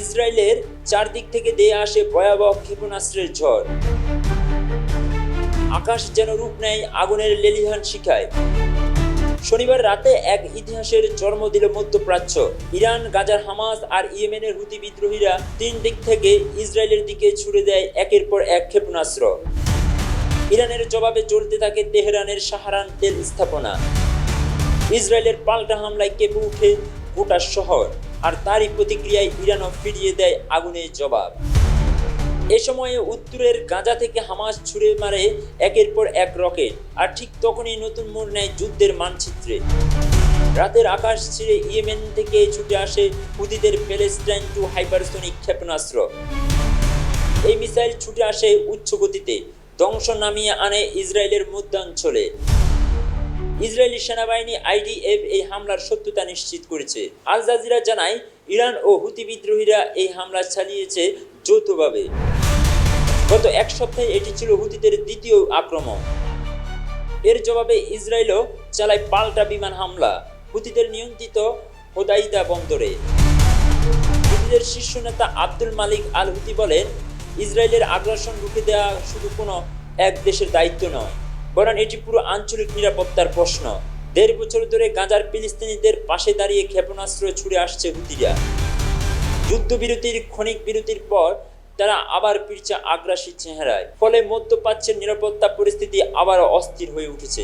ইসরায়েলের চারদিক থেকে দেয়ে আসে ভয়াবহ ক্ষেপণাস্ত্রের ঝড়। আকাশ যেন রূপ নেয় আগুনের লেলিহান শিখায়। শনিবার রাতে এক ইতিহাসের জন্ম দিল মধ্যপ্রাচ্য। ইরান, গাজার হামাস আর ইয়েমেনের হুতি বিদ্রোহীরা তিন দিক থেকে ইসরায়েলের দিকে ছুড়ে দেয় একের পর এক ক্ষেপণাস্ত্র। ইরানের জবাবে চলতে থাকে তেহরানের সাহারান তেল স্থাপনা। ইসরায়েলের পাল্টা হামলায় কেঁপে উঠে গোটা শহর। আর তারই প্রতিক্রিয়ায় ইরানও ফিরিয়ে দেয় আগুনের জবাব। এ সময়ে উত্তরের গাজা থেকে হামাস ছুড়ে মারে একের পর এক রকেট, আর ঠিক তখনই নতুন মোড় নেয় যুদ্ধের মানচিত্রে। রাতের আকাশ ছিঁড়ে ইয়েমেন থেকে ছুটে আসে হুদিদের প্যালেস্টাইন টু হাইপারসোনিক ক্ষেপণাস্ত্র। এই মিসাইল ছুটে আসে উচ্চ গতিতে ধ্বংস নামিয়ে আনে ইসরায়েলের মধ্যাঞ্চলে। ইসরায়েলি সেনাবাহিনী আইডিএফ এই হামলার সত্যতা নিশ্চিত করেছে। আল জাজিরা জানায়, ইরান ও হুতি বিদ্রোহীরা এই হামলা চালিয়েছে যৌথভাবে। গত এক সপ্তাহে এটি ছিল হুতিদের দ্বিতীয় আক্রমণ। এর জবাবে ইসরায়েলও চালায় পাল্টা বিমান হামলা। হুতিদের নিয়ন্ত্রিত হোদাইদা বন্দরে। হুতিদের শীর্ষ নেতা আব্দুল মালিক আল হুতি বলেন, ইসরায়েলের আগ্রাসন রুখে দেওয়া শুধু কোনো এক দেশের দায়িত্ব নয়। বরং এটি পুরো আঞ্চলিক নিরাপত্তার প্রশ্ন। দেড় বছর ধরে গাজার ফিলিস্তিনিদের পাশে দাঁড়িয়ে ক্ষেপণাস্ত্র ছুড়ে আসছে হুতিরা। যুদ্ধবিরতির, ক্ষণিক বিরতির পর তারা আবার ফিরছে আগ্রাসী চেহারায়। ফলে মধ্যপ্রাচ্যের নিরাপত্তা পরিস্থিতি আবারও অস্থির হয়ে উঠেছে।